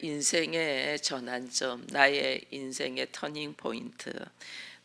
인생의 전환점, 나의 인생의 터닝 포인트.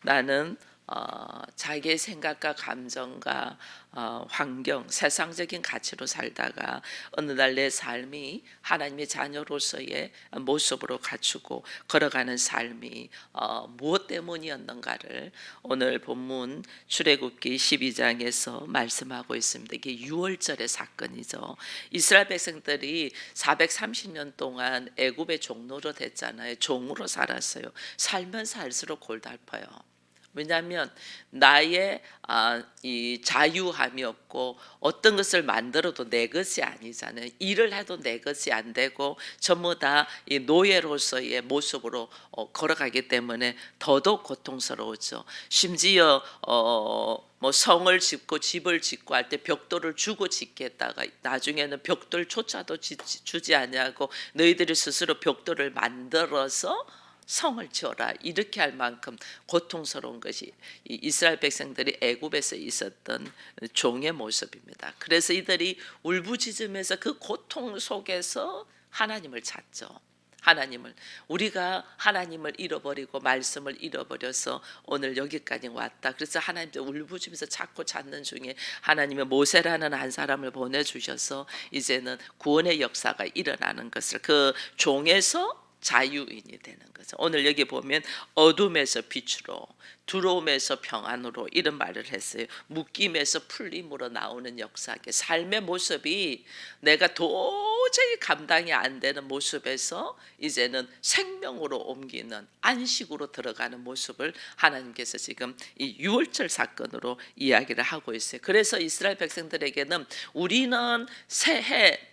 나는 어, 자기의 생각과 감정과 어, 환경, 세상적인 가치로 살다가 어느 날 내 삶이 하나님의 자녀로서의 모습으로 갖추고 걸어가는 삶이 어, 무엇 때문이었는가를 오늘 본문 출애굽기 12장에서 말씀하고 있습니다. 이게 6월절의 사건이죠. 이스라엘 백성들이 430년 동안 애굽의 종로로 됐잖아요. 종으로 살았어요. 살면 살수록 골달퍼요. 왜냐하면 나의 아, 이 자유함이 없고 어떤 것을 만들어도 내 것이 아니잖아요. 일을 해도 내 것이 안 되고 전부 다 이 노예로서의 모습으로 어, 걸어가기 때문에 더더욱 고통스러우죠. 심지어 어, 뭐 성을 짓고 집을 짓고 할 때 벽돌을 주고 짓겠다가 나중에는 벽돌조차도 지- 주지 아니하고 너희들이 스스로 벽돌을 만들어서 성을 지어라 이렇게 할 만큼 고통스러운 것이 이 이스라엘 백성들이 애굽에서 있었던 종의 모습입니다. 그래서 이들이 울부짖으면서 그 고통 속에서 하나님을 찾죠. 하나님을 우리가 하나님을 잃어버리고 말씀을 잃어버려서 오늘 여기까지 왔다. 그래서 하나님께 울부짖으면서 찾고 찾는 중에 하나님의 모세라는 한 사람을 보내 주셔서 이제는 구원의 역사가 일어나는 것을 그 종에서 자유인이 되는 거죠. 오늘 여기 보면 어둠에서 빛으로 두려움에서 평안으로 이런 말을 했어요. 묶임에서 풀림으로 나오는 역사계 삶의 모습이 내가 도저히 감당이 안 되는 모습에서 이제는 생명으로 옮기는 안식으로 들어가는 모습을 하나님께서 지금 이 유월절 사건으로 이야기를 하고 있어요. 그래서 이스라엘 백성들에게는 우리는 새해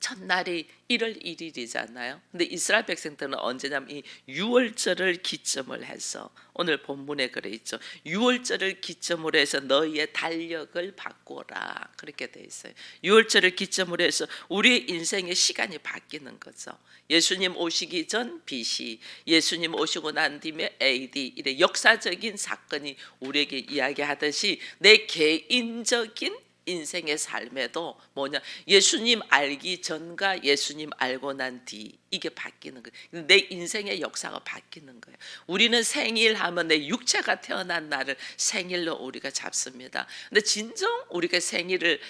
첫날이 1월 1일이잖아요. 근데 이스라엘 백성들은 언제냐면 이 6월절을 기점을 해서 오늘 본문에 그래 있죠. 6월절을 기점으로 해서 너희의 달력을 바꾸라. 그렇게 돼 있어요. 6월절을 기점으로 해서 우리의 인생의 시간이 바뀌는 거죠. 예수님 오시기 전 BC, 예수님 오시고 난 뒤에 AD 이래 역사적인 사건이 우리에게 이야기하듯이 내 개인적인 인생의 삶에도 뭐냐 예수님 알기 전과 예수님 알고 난 뒤 이게 바뀌는 거예요. 내 인생의 역사가 바뀌는 거예요. 우리는 생일하면 내 육체가 태어난 날을 생일로 우리가 잡습니다. 근데 진정 우리가 생일을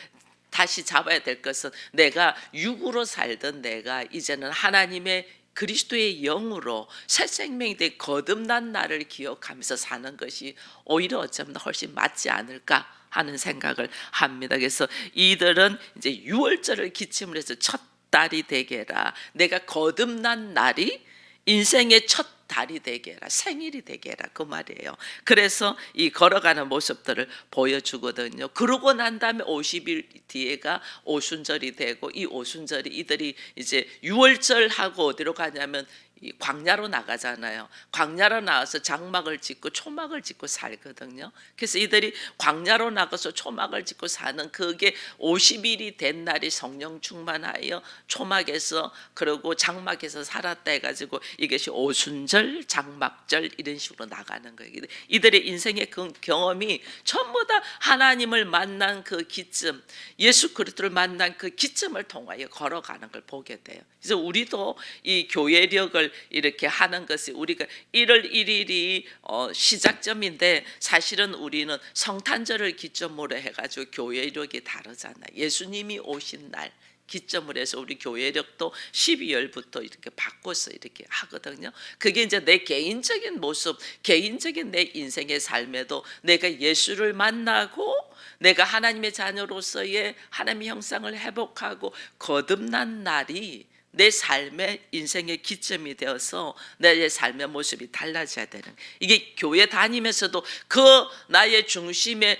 다시 잡아야 될 것은 내가 육으로 살던 내가 이제는 하나님의 그리스도의 영으로 새 생명이 된 거듭난 나를 기억하면서 사는 것이 오히려 어쩌면 훨씬 맞지 않을까 하는 생각을 합니다. 그래서 이들은 이제 6월절을 기침을 해서 첫 달이 되게라. 내가 거듭난 날이 인생의 첫 달이 되게라 생일이 되게라 그 말이에요. 그래서 이 걸어가는 모습들을 보여주거든요. 그러고 난 다음에 50일 뒤에가 오순절이 되고 이 오순절이 이들이 이제 6월절하고 어디로 가냐면 이 광야로 나가잖아요. 광야로 나와서 장막을 짓고 초막을 짓고 살거든요. 그래서 이들이 광야로 나가서 초막을 짓고 사는 그게 50일이 된 날이 성령 충만하여 초막에서 그리고 장막에서 살았다 해가지고 이것이 오순절, 장막절 이런 식으로 나가는 거예요. 이들의 인생의 그 경험이 전부 다 하나님을 만난 그 기점, 예수 그리스도를 만난 그 기점을 통하여 걸어가는 걸 보게 돼요. 그래서 우리도 이 교회력을 이렇게 하는 것이 우리가 1월 1일이 어, 시작점인데 사실은 우리는 성탄절을 기점으로 해가지고 교회력이 다르잖아요. 예수님이 오신 날. 기점을 해서 우리 교회력도 12월부터 이렇게 바꿔서 이렇게 하거든요. 그게 이제 내 개인적인 모습, 개인적인 내 인생의 삶에도 내가 예수를 만나고 내가 하나님의 자녀로서의 하나님의 형상을 회복하고 거듭난 날이 내 삶의 인생의 기점이 되어서 내 삶의 모습이 달라져야 되는 이게 교회 다니면서도 그 나의 중심의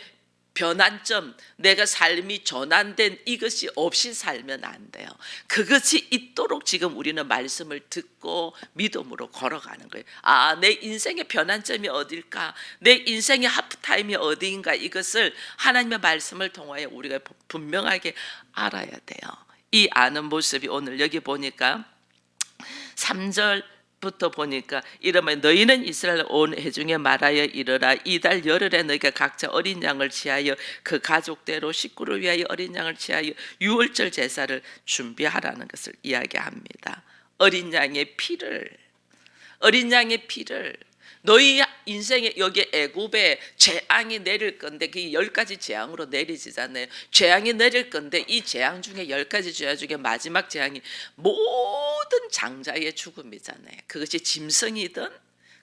변환점, 내가 삶이 전환된 이것이 없이 살면 안 돼요. 그것이 있도록 지금 우리는 말씀을 듣고 믿음으로 걸어가는 거예요. 아, 내 인생의 변환점이 어딜까? 내 인생의 하프타임이 어디인가? 이것을 하나님의 말씀을 통하여 우리가 분명하게 알아야 돼요. 이 아는 모습이 오늘 여기 보니까 3절 부터 보니까 이러면 너희는 이스라엘 온 회중에 말하여 이르라 이달 열흘에 너희가 각자 어린 양을 취하여 그 가족대로 식구를 위하여 어린 양을 취하여 유월절 제사를 준비하라는 것을 이야기합니다. 어린 양의 피를 어린 양의 피를 너희 인생에 여기 애굽에 재앙이 내릴 건데 그 열 가지 재앙으로 내리지잖아요. 재앙이 내릴 건데 이 재앙 중에 열 가지 재앙 중에 마지막 재앙이 모든 장자의 죽음이잖아요. 그것이 짐승이든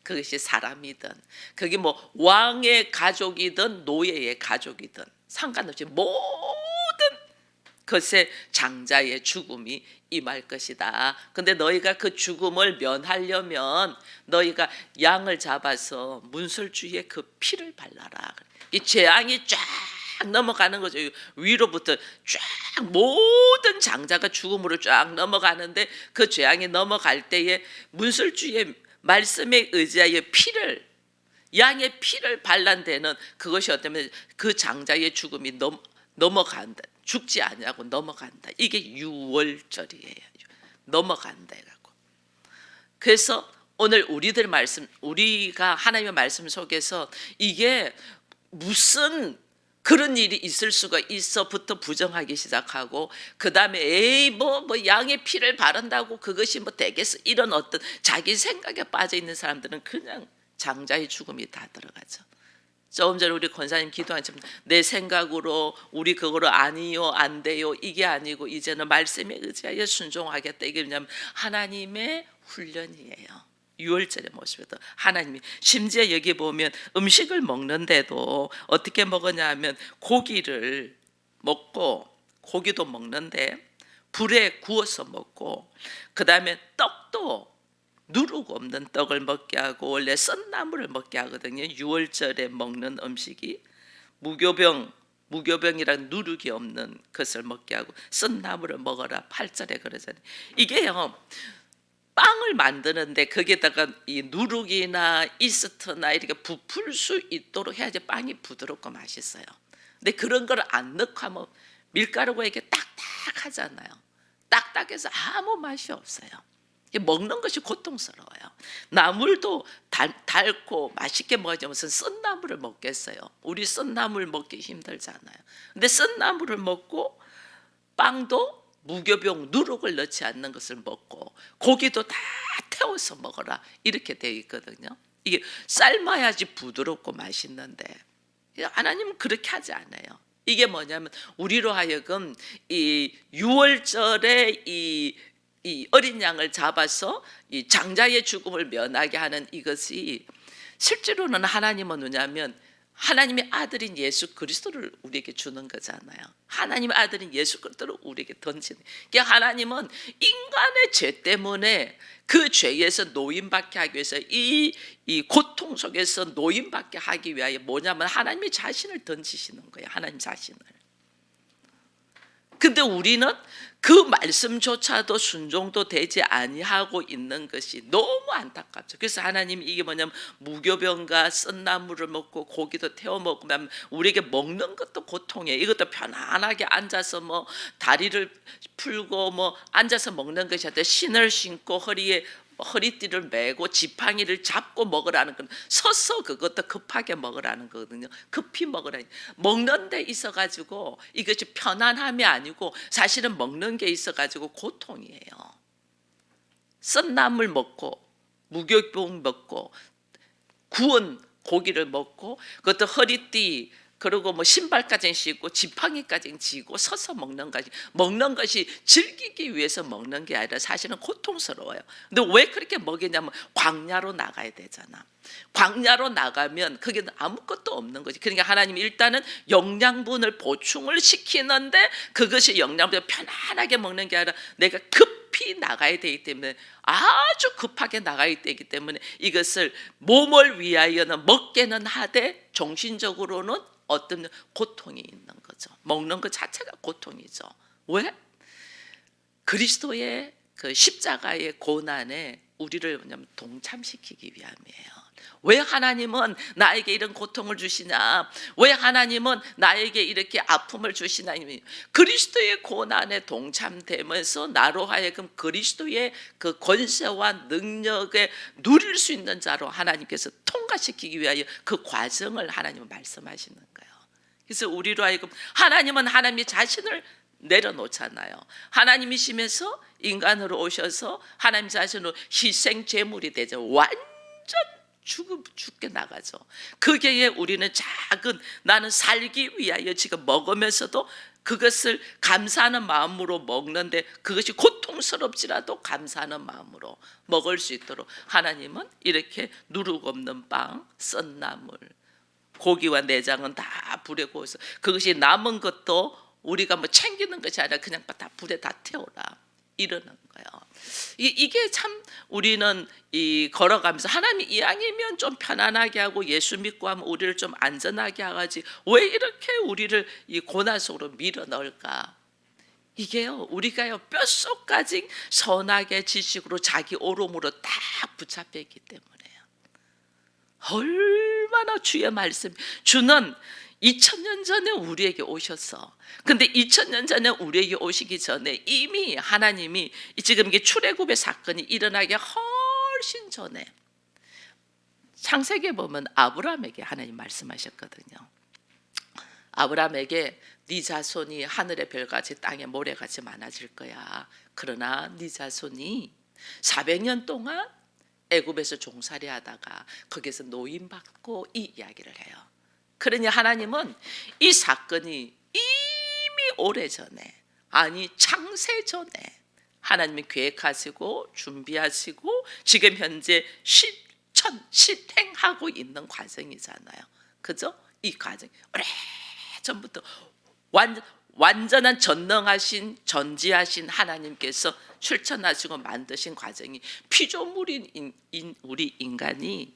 그것이 사람이든 그게 뭐 왕의 가족이든 노예의 가족이든 상관없이 모든 것의 장자의 죽음이 임할 것이다. 근데 너희가 그 죽음을 면하려면 너희가 양을 잡아서 문설주에 그 피를 발라라. 이 재앙이 쫙 넘어가는 거죠. 위로부터 쫙 모든 장자가 죽음으로 쫙 넘어가는데 그 재앙이 넘어갈 때에 문설주의 말씀에 의지하여 피를 양의 피를 발란 데는 그것이 어쩌면 그 장자의 죽음이 넘, 넘어간다. 죽지 아니하고 넘어간다. 이게 유월절이에요. 넘어간다 라고. 그래서 오늘 우리들 말씀 우리가 하나님의 말씀 속에서 이게 무슨 그런 일이 있을 수가 있어부터 부정하기 시작하고 그 다음에 에이 뭐뭐 양의 피를 바른다고 그것이 뭐 되겠어 이런 어떤 자기 생각에 빠져 있는 사람들은 그냥 장자의 죽음이 다 들어가죠. 조금 전에 우리 권사님 것처럼 내 생각으로 우리 그거로 아니요 안 돼요 이게 아니고 이제는 말씀에 의지하여 순종하겠다 이게 뭐냐면 하나님의 훈련이에요. 6월절의 모습에도 하나님이 심지어 여기 보면 음식을 먹는데도 어떻게 먹었냐 하면 고기를 먹고 고기도 먹는데 불에 구워서 먹고 그 다음에 떡도 누룩 없는 떡을 먹게 하고 원래 썬나물을 먹게 하거든요. 6월절에 먹는 음식이 무교병 무교병이란 누룩이 없는 것을 먹게 하고 썬나물을 먹어라 8절에 그러잖아요. 이게요. 빵을 만드는데 거기에다가 이 누룩이나 이스트나 이렇게 부풀 수 있도록 해야지 빵이 부드럽고 맛있어요. 근데 그런 걸 안 넣고 하면 밀가루가 이렇게 딱딱하잖아요. 딱딱해서 아무 맛이 없어요. 먹는 것이 고통스러워요. 나물도 달, 달고 맛있게 먹어야지 무슨 썬나물을 먹겠어요. 우리 썬나물 먹기 힘들잖아요. 근데 썬나물을 먹고 빵도 무교병 누룩을 넣지 않는 것을 먹고 고기도 다 태워서 먹어라 이렇게 되어 있거든요. 이게 삶아야지 부드럽고 맛있는데 하나님은 그렇게 하지 않아요. 이게 뭐냐면 우리로 하여금 이 6월절에 이, 이 어린 양을 잡아서 이 장자의 죽음을 면하게 하는 이것이 실제로는 하나님은 뭐냐면 하나님의 아들인 예수 그리스도를 우리에게 주는 거잖아요. 하나님의 아들인 예수 그리스도를 우리에게 던지는. 그러니까 하나님은 인간의 죄 때문에 그 죄에서 노인받게 하기 위해서 이, 이 고통 속에서 노인받게 하기 위하여 뭐냐면 하나님의 자신을 던지시는 거예요. 하나님 자신을. 근데 우리는 그 말씀조차도 순종도 되지 아니하고 있는 것이 너무 안타깝죠. 그래서 하나님 이게 뭐냐면 무교병과 썬나물을 먹고 고기도 태워 먹으면 우리에게 먹는 것도 고통이에요. 이것도 편안하게 앉아서 뭐 다리를 풀고 뭐 앉아서 먹는 것이 아니라 신을 신고 허리에 허리띠를 메고 지팡이를 잡고 먹으라는 건 서서 그것도 급하게 먹으라는 거거든요. 급히 먹으라는 먹는 데 있어 가지고 이것이 편안함이 아니고 사실은 먹는 게 있어 가지고 고통이에요. 썬나물 먹고 무교병 먹고 구운 고기를 먹고 그것도 허리띠 그리고 뭐 신발까지 신고 지팡이까지 지고 서서 먹는 것이 먹는 것이 즐기기 위해서 먹는 게 아니라 사실은 고통스러워요. 근데 왜 그렇게 먹이냐면 광야로 나가야 되잖아. 광야로 나가면 그게 아무것도 없는 거지. 그러니까 하나님이 일단은 영양분을 보충을 시키는데 그것이 영양분을 편안하게 먹는 게 아니라 내가 급히 나가야 되기 때문에 아주 급하게 나가야 되기 때문에 이것을 몸을 위하여는 먹게는 하되 정신적으로는 어떤 고통이 있는 거죠. 먹는 것 자체가 고통이죠. 왜? 그리스도의 그 십자가의 고난에 우리를 뭐냐면 동참시키기 위함이에요. 왜 하나님은 나에게 이런 고통을 주시냐? 왜 하나님은 나에게 이렇게 아픔을 주시나? 그리스도의 고난에 동참되면서 나로 하여금 그리스도의 그 권세와 능력에 누릴 수 있는 자로 하나님께서 통과시키기 위하여 그 과정을 하나님은 말씀하시는 거예요. 그래서 우리로 하여금 하나님은 하나님의 자신을 내려놓잖아요. 하나님이시면서 인간으로 오셔서 하나님 자신으로 희생 제물이 되죠. 완전 죽음 죽게 나가죠. 그게 우리는 작은 나는 살기 위하여 지금 먹으면서도 그것을 감사하는 마음으로 먹는데 그것이 고통스럽지라도 감사하는 마음으로 먹을 수 있도록 하나님은 이렇게 누룩 없는 빵, 썬 나물, 고기와 내장은 다 불에 구워서 그것이 남은 것도 우리가 뭐 챙기는 것이 아니라 그냥 다 불에 다 태워라 이러는 거예요. 이, 이게 참 우리는 이 걸어가면서 하나님 이왕이면 좀 편안하게 하고 예수 믿고 하면 우리를 좀 안전하게 하지 왜 이렇게 우리를 이 고난 속으로 밀어 넣을까? 이게요 우리가요 뼛속까지 선하게 지식으로 자기 오름으로 딱 붙잡혀 있기 때문에요. 얼마나 주의 말씀 주는 2000년 전에 우리에게 오셨어. 근데 2000년 전에 우리에게 오시기 전에 이미 하나님이 지금 이게 출애굽의 사건이 일어나기 훨씬 전에 창세기에 보면 아브라함에게 하나님 말씀하셨거든요. 아브라함에게 네 자손이 하늘의 별같이 땅의 모래같이 많아질 거야. 그러나 네 자손이 400년 동안 애굽에서 종살이 하다가 거기서 노임 받고 이 이야기를 해요. 그러니 하나님은 이 사건이 이미 오래 전에 아니 창세 전에 하나님이 계획하시고 준비하시고 지금 현재 실천 실행하고 있는 과정이잖아요. 그죠? 이 과정 오래 전부터 완 완전한 전능하신 전지하신 하나님께서 출천하시고 만드신 과정이 피조물인 우리 인간이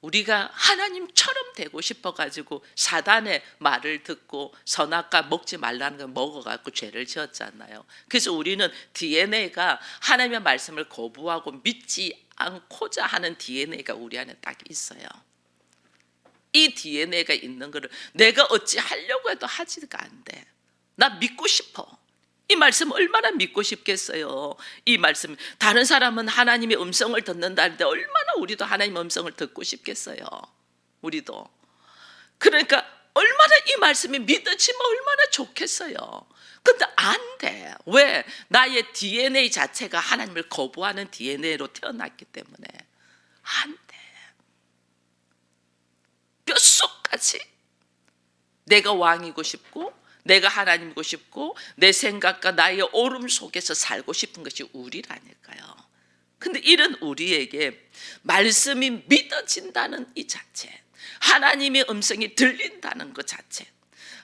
우리가 하나님처럼 되고 싶어 가지고 사단의 말을 듣고 선악과 먹지 말라는 걸 먹어 갖고 죄를 지었잖아요. 그래서 우리는 DNA가 하나님의 말씀을 거부하고 믿지 않고자 하는 DNA가 우리 안에 딱 있어요. 이 DNA가 있는 거를 내가 어찌 하려고 해도 하지가 안 돼. 나 믿고 싶어. 이 말씀 얼마나 믿고 싶겠어요. 이 말씀 다른 사람은 하나님의 음성을 듣는다는데 얼마나 우리도 하나님의 음성을 듣고 싶겠어요. 우리도. 그러니까 얼마나 이 말씀이 믿어지면 얼마나 좋겠어요. 근데 안 돼. 왜? 나의 DNA 자체가 하나님을 거부하는 DNA로 태어났기 때문에 안 돼. 뼛속까지 내가 왕이고 싶고 내가 하나님이고 싶고 내 생각과 나의 오름 속에서 살고 싶은 것이 우리라니까요. 근데 이런 우리에게 말씀이 믿어진다는 이 자체, 하나님의 음성이 들린다는 것 자체,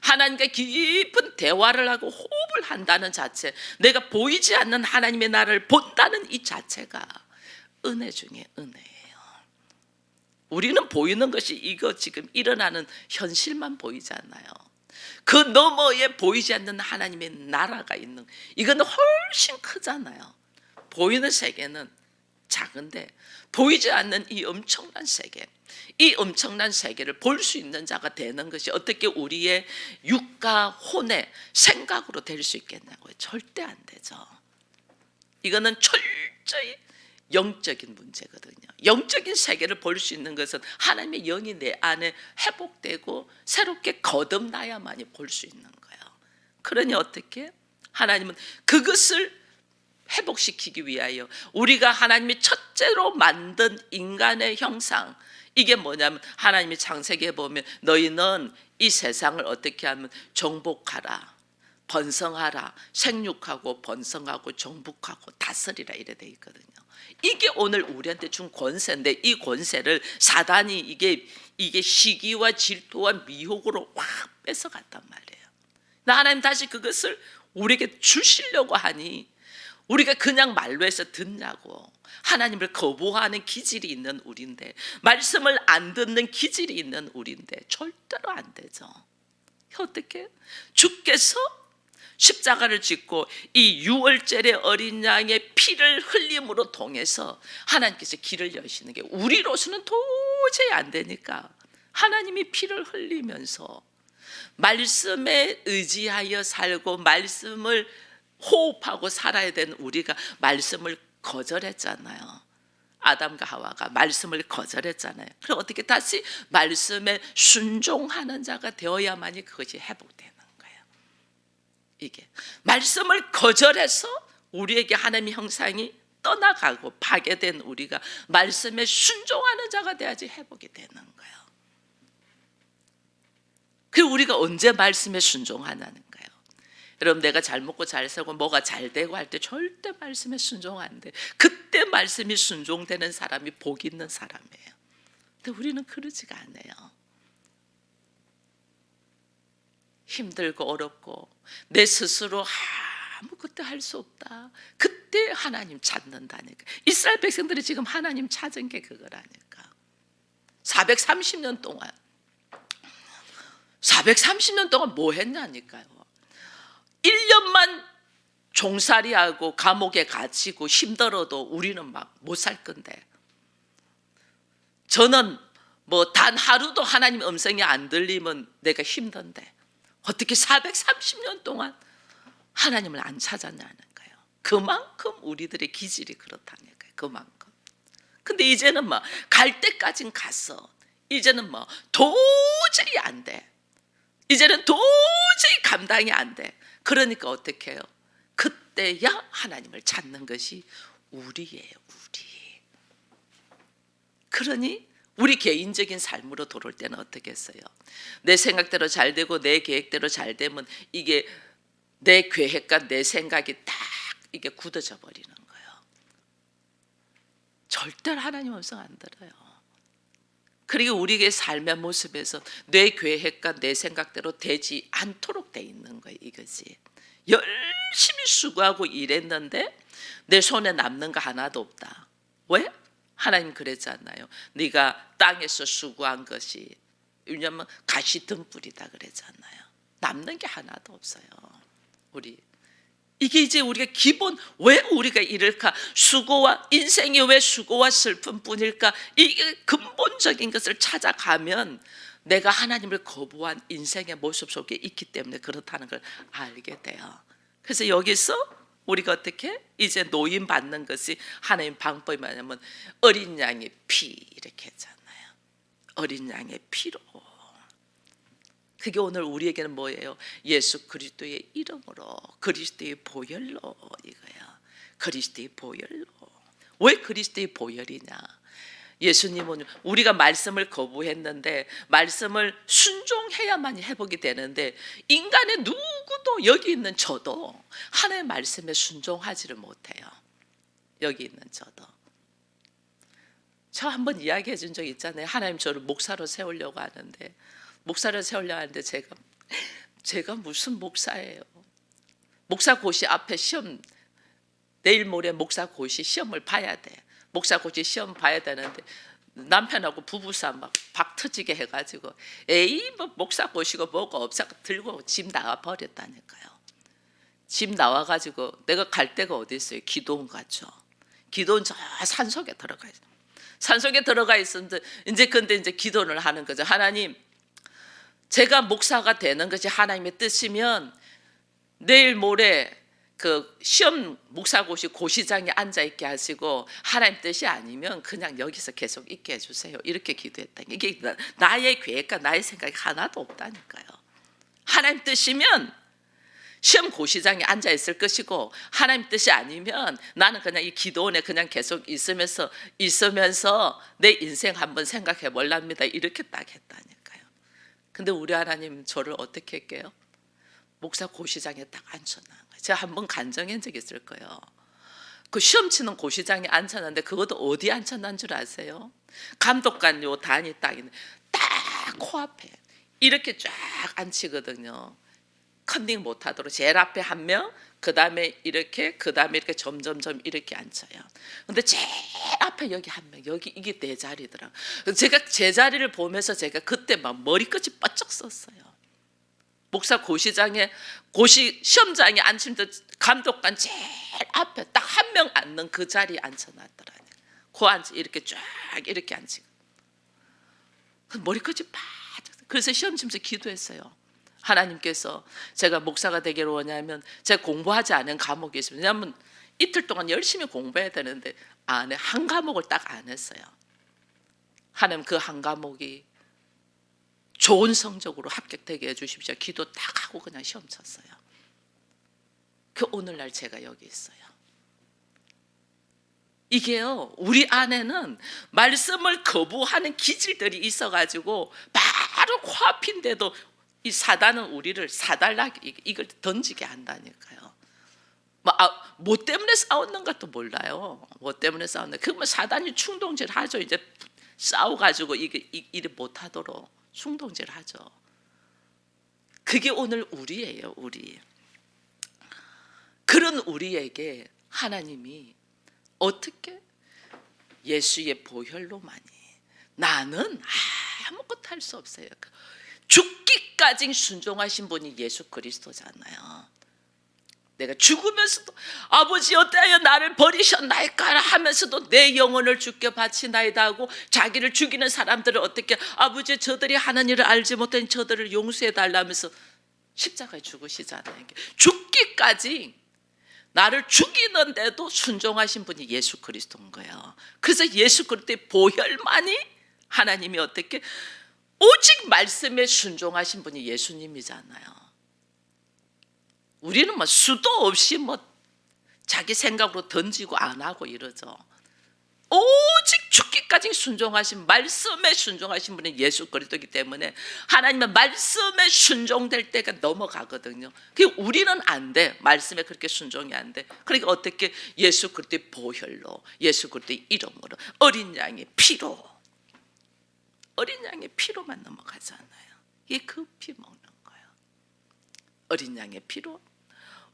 하나님과 깊은 대화를 하고 호흡을 한다는 자체, 내가 보이지 않는 하나님의 나를 본다는 이 자체가 은혜 중에 은혜예요. 우리는 보이는 것이 이거 지금 일어나는 현실만 보이잖아요. 그 너머에 보이지 않는 하나님의 나라가 있는 이건 훨씬 크잖아요. 보이는 세계는 작은데 보이지 않는 이 엄청난 세계, 이 엄청난 세계를 볼 수 있는 자가 되는 것이 어떻게 우리의 육과 혼의 생각으로 될 수 있겠냐고요. 절대 안 되죠. 이거는 철저히 영적인 문제거든요. 영적인 세계를 볼 수 있는 것은 하나님의 영이 내 안에 회복되고 새롭게 거듭나야만이 볼 수 있는 거예요. 그러니 어떻게 하나님은 그것을 회복시키기 위하여 우리가 하나님이 첫째로 만든 인간의 형상 이게 뭐냐면 하나님이 창세기에 보면 너희는 이 세상을 어떻게 하면 정복하라 번성하라 생육하고 번성하고 정복하고 다스리라 이래 돼 있거든요. 이게 오늘 우리한테 준 권세인데 이 권세를 사단이 이게 이게 시기와 질투와 미혹으로 확 뺏어갔단 말이에요. 나 하나님 다시 그것을 우리에게 주시려고 하니 우리가 그냥 말로 해서 듣냐고 하나님을 거부하는 기질이 있는 우리인데 말씀을 안 듣는 기질이 있는 우리인데 절대로 안 되죠. 어떻게 주께서 십자가를 짓고 이 유월절의 어린 양의 피를 흘림으로 통해서 하나님께서 길을 여시는 게 우리로서는 도저히 안 되니까 하나님이 피를 흘리면서 말씀에 의지하여 살고 말씀을 호흡하고 살아야 되는 우리가 말씀을 거절했잖아요. 아담과 하와가 말씀을 거절했잖아요. 그럼 어떻게 다시 말씀에 순종하는 자가 되어야만이 그것이 회복되는. 이게 말씀을 거절해서 우리에게 하나님의 형상이 떠나가고 파괴된 우리가 말씀에 순종하는 자가 돼야지 회복이 되는 거예요. 그 우리가 언제 말씀에 순종하는 거예요. 여러분 내가 잘 먹고 잘 살고 뭐가 잘 되고 할 때 절대 말씀에 순종 안 돼. 그때 말씀이 순종되는 사람이 복 있는 사람이에요. 근데 우리는 그러지가 않아요. 힘들고 어렵고 내 스스로 아무것도 할 수 없다. 그때 하나님 찾는다니까. 이스라엘 백성들이 지금 하나님 찾은 게 그거라니까. 430년 동안 430년 동안 뭐 했냐니까요. 1년만 종살이하고 감옥에 갇히고 힘들어도 우리는 막 못 살 건데. 저는 뭐 단 하루도 하나님 음성이 안 들리면 내가 힘든데 어떻게 430년 동안 하나님을 안 찾았냐는 거예요. 그만큼 우리들의 기질이 그렇다니까요. 그만큼. 근데 이제는 뭐 갈 때까진 갔어. 이제는 뭐 도저히 안 돼. 이제는 도저히 감당이 안 돼. 그러니까 어떻게 해요? 그때야 하나님을 찾는 것이 우리예요, 우리. 그러니 우리 개인적인 삶으로 돌아올 때는 어떻게 했어요? 내 생각대로 잘 되고 내 계획대로 잘 되면 이게 내 계획과 내 생각이 딱 이게 굳어져 버리는 거예요. 절대로 하나님 음성 안 들어요. 그리고 우리의 삶의 모습에서 내 계획과 내 생각대로 되지 않도록 돼 있는 거예요. 이것이 열심히 수고하고 일했는데 내 손에 남는 거 하나도 없다. 왜? 하나님 그랬잖아요. 네가 땅에서 수고한 것이 왜냐면 가시 등불이다 그랬잖아요. 남는 게 하나도 없어요. 우리 이게 이제 우리가 기본 왜 우리가 이럴까 수고와 인생이 왜 수고와 슬픔뿐일까 이게 근본적인 것을 찾아가면 내가 하나님을 거부한 인생의 모습 속에 있기 때문에 그렇다는 걸 알게 돼요. 그래서 여기서 우리가 어떻게 이제 노인 받는 것이 하나님 방법이 뭐냐면 어린 양의 피 이렇게 했잖아요. 어린 양의 피로 그게 오늘 우리에게는 뭐예요? 예수 그리스도의 이름으로 그리스도의 보혈로 이거야. 그리스도의 보혈로. 왜 그리스도의 보혈이냐? 예수님은 우리가 말씀을 거부했는데 말씀을 순종해야만 회복이 되는데 인간의 누구도 여기 있는 저도 하나님의 말씀에 순종하지를 못해요. 여기 있는 저도. 저 한번 이야기해 준 적 있잖아요. 하나님 저를 목사로 세우려고 하는데 목사를 세우려 하는데 제가 제가 무슨 목사예요? 목사 고시 앞에 시험 내일 모레 목사 고시 시험을 봐야 돼. 목사 고시 시험 봐야 되는데 남편하고 부부싸움 막박 터지게 해가지고 에이 뭐 목사 고시고 뭐고 없어 들고 집 나와 버렸다니까요. 집 나와가지고 내가 갈 데가 어디 있어요? 기도원 가죠. 기도원 저 산속에 들어가 있어. 산속에 들어가 있었는데 이제 근데 이제 기도를 하는 거죠. 하나님 제가 목사가 되는 것이 하나님의 뜻이면 내일 모레 그 시험 목사고시 고시장에 앉아 있게 하시고 하나님 뜻이 아니면 그냥 여기서 계속 있게 해주세요. 이렇게 기도했다. 이게 나- 나의 계획과 나의 생각이 하나도 없다니까요. 하나님 뜻이면 시험 고시장에 앉아 있을 것이고 하나님 뜻이 아니면 나는 그냥 이 기도원에 그냥 계속 있으면서 있으면서 내 인생 한번 생각해 볼랍니다. 이렇게 딱 했다니까요. 근데 우리 하나님 저를 어떻게 할게요? 목사 고시장에 딱 앉혀놔. 제가 한번 간정한 적 있을 거예요. 그 시험 치는 고시장에 앉혔는데 그것도 어디 앉혔난 줄 아세요? 감독관 요 단이 딱 있는 딱 코앞에 이렇게 쫙 앉히거든요. 컨닝 못하도록 제일 앞에 한 명, 그 다음에 이렇게, 그 다음에 이렇게 점점점 이렇게 앉혀요. 근데 제일 앞에 여기 한 명, 여기 이게 내 자리더라고. 제가 제 자리를 보면서 제가 그때 막 머리끝이 바짝 썼어요. 목사 고시장에 고시 시험장에 앉힌 듯 감독관 제일 앞에 딱 한 명 앉는 그 자리에 앉혀놨더라고요. 그앉 이렇게 쫙 이렇게 앉히고 그 머리끝이 바짝. 그래서 시험 치면서 기도했어요. 하나님께서 제가 목사가 되기를 원하면 제가 공부하지 않은 과목이 있습니다. 왜냐하면 이틀 동안 열심히 공부해야 되는데 안에 한 과목을 딱 안 했어요. 하나님 그 한 과목이 좋은 성적으로 합격되게 해주십시오. 기도 딱 하고 그냥 시험 쳤어요. 그 오늘날 제가 여기 있어요. 이게요, 우리 안에는 말씀을 거부하는 기질들이 있어가지고 바로 코앞인데도 이 사단은 우리를 사달라게 이걸 던지게 한다니까요. 뭐, 아, 뭐 때문에 싸웠는 것도 몰라요. 뭐 때문에 싸웠는 그러면 사단이 충동질 하죠. 이제 싸워가지고 이게 이- 일을 못하도록 충동질 하죠. 그게 오늘 우리예요, 우리. 그런 우리에게 하나님이 어떻게 예수의 보혈로만이 나는 아무것도 할 수 없어요. 죽기까지 순종하신 분이 예수 그리스도잖아요. 내가 죽으면서도 아버지 어때요 나를 버리셨나이까 하면서도 내 영혼을 주께 바치나이다 하고 자기를 죽이는 사람들을 어떻게 아버지 저들이 하는 일을 알지 못한 저들을 용서해 달라면서 십자가에 죽으시잖아요. 죽기까지 나를 죽이는데도 순종하신 분이 예수 그리스도인 거예요. 그래서 예수 그리스도의 보혈만이 하나님이 어떻게 오직 말씀에 순종하신 분이 예수님이잖아요. 우리는 뭐 수도 없이 뭐 자기 생각으로 던지고 안 하고 이러죠. 오직 죽기까지 순종하신 말씀에 순종하신 분이 예수 그리스도이기 때문에 하나님의 말씀에 순종될 때가 넘어가거든요. 그 우리는 안 돼. 말씀에 그렇게 순종이 안 돼. 그러니까 어떻게 예수 그리스도의 보혈로 예수 그리스도의 이름으로 어린 양의 피로 어린 양의 피로만 넘어가잖아요. 이게 그 피 먹는 거예요. 어린 양의 피로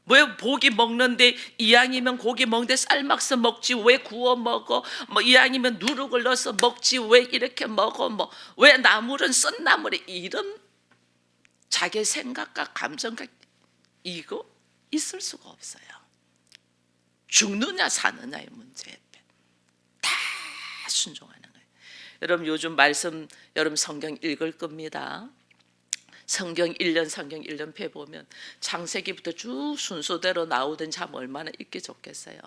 왜 고기 먹는데 이 양이면 고기 먹는데 쌀막서 먹지 왜 구워 먹어? 뭐이 양이면 누룩을 넣어서 먹지 왜 이렇게 먹어? 뭐 왜 나물은 썬 나물에 이런 자기 생각과 감정과 이거 있을 수가 없어요. 죽느냐 사느냐의 문제. 다 순종하는 거예요. 여러분 요즘 말씀 여러분 성경 읽을 겁니다 성경 1년 성경 1년패 보면 창세기부터 쭉 순서대로 나오던 참 얼마나 읽기 좋겠어요.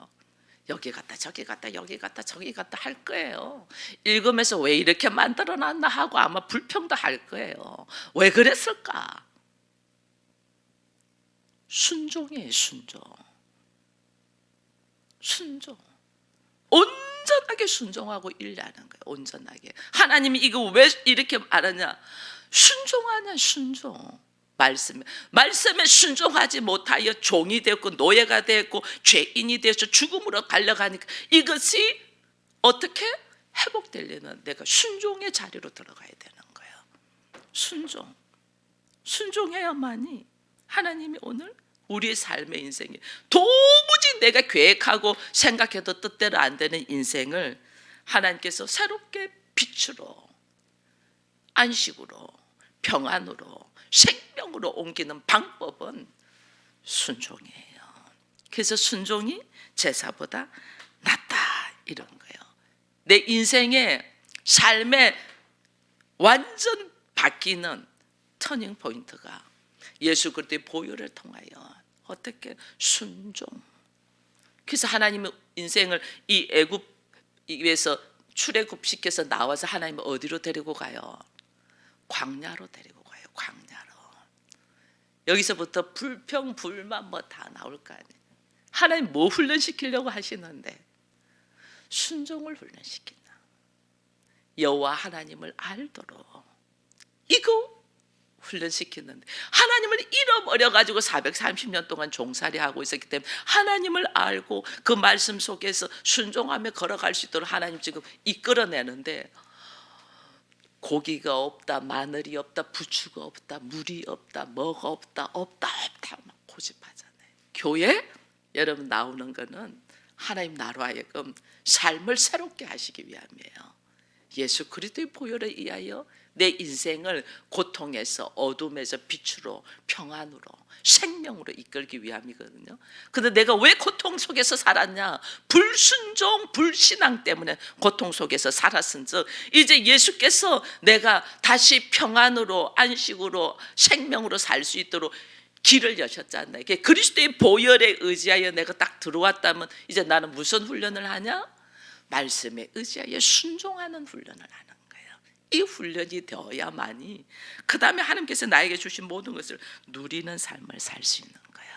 여기 갔다 저기 갔다 여기 갔다 저기 갔다 할 거예요. 읽으면서 왜 이렇게 만들어 놨나 하고 아마 불평도 할 거예요. 왜 그랬을까? 순종이에요, 순종. 순종. 온전하게 순종하고 일하는 거예요. 온전하게. 하나님이 이거 왜 이렇게 말하냐? 순종하냐 순종. 말씀에 말씀에 순종하지 못하여 종이 되었고 노예가 되었고 죄인이 되어서 죽음으로 달려가니까 이것이 어떻게 회복되려는 내가 순종의 자리로 들어가야 되는 거예요. 순종. 순종해야만이 하나님이 오늘 우리의 삶의 인생에 도무지 내가 계획하고 생각해도 뜻대로 안 되는 인생을 하나님께서 새롭게 빛으로 안식으로 평안으로 생명으로 옮기는 방법은 순종이에요. 그래서 순종이 제사보다 낫다 이런 거예요. 내 인생의 삶의 완전 바뀌는 터닝 포인트가 예수 그리스도의 보혈을 통하여 어떻게 순종. 그래서 하나님의 인생을 이 애굽에서 출애굽 시켜서 나와서 하나님을 어디로 데리고 가요? 광야로 데리고 가요. 광야로. 여기서부터 불평 불만 뭐 다 나올 거 아니에요. 하나님 뭐 훈련시키려고 하시는데 순종을 훈련시킨다. 여호와 하나님을 알도록 이거 훈련시키는데 하나님을 잃어버려 가지고 430년 동안 종살이 하고 있었기 때문에 하나님을 알고 그 말씀 속에서 순종하며 걸어갈 수 있도록 하나님 지금 이끌어내는데 고기가 없다, 마늘이 없다, 부추가 없다, 물이 없다, 뭐가 없다, 없다, 없다 막 고집하잖아요. 교회 여러분 나오는 거는 하나님 나로 하여금 삶을 새롭게 하시기 위함이에요. 예수 그리스도의 보혈에 의하여 내 인생을 고통에서 어둠에서 빛으로 평안으로 생명으로 이끌기 위함이거든요. 근데 내가 왜 고통 속에서 살았냐? 불순종, 불신앙 때문에 고통 속에서 살았은즉 이제 예수께서 내가 다시 평안으로 안식으로 생명으로 살 수 있도록 길을 여셨잖아요. 이게 그리스도의 보혈에 의지하여 내가 딱 들어왔다면 이제 나는 무슨 훈련을 하냐? 말씀에 의지하여 순종하는 훈련을 하는. 이 훈련이 되어야만이 그 다음에 하나님께서 나에게 주신 모든 것을 누리는 삶을 살 수 있는 거예요.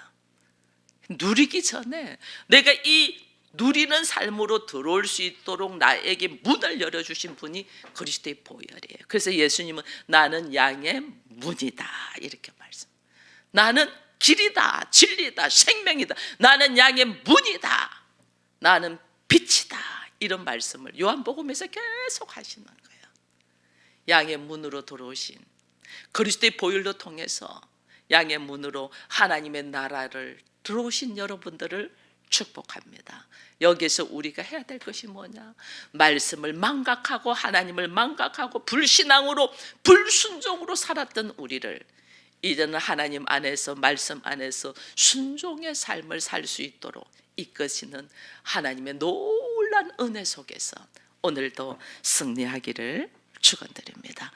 누리기 전에 내가 이 누리는 삶으로 들어올 수 있도록 나에게 문을 열어주신 분이 그리스도의 보혈이에요. 그래서 예수님은 나는 양의 문이다 이렇게 말씀. 나는 길이다, 진리다, 생명이다. 나는 양의 문이다. 나는 빛이다. 이런 말씀을 요한복음에서 계속 하시는 거예요. 양의 문으로 들어오신 그리스도의 보혈로 통해서 양의 문으로 하나님의 나라를 들어오신 여러분들을 축복합니다. 여기서 우리가 해야 될 것이 뭐냐? 말씀을 망각하고 하나님을 망각하고 불신앙으로 불순종으로 살았던 우리를 이제는 하나님 안에서 말씀 안에서 순종의 삶을 살 수 있도록 이끄시는 하나님의 놀란 은혜 속에서 오늘도 승리하기를 축원드립니다.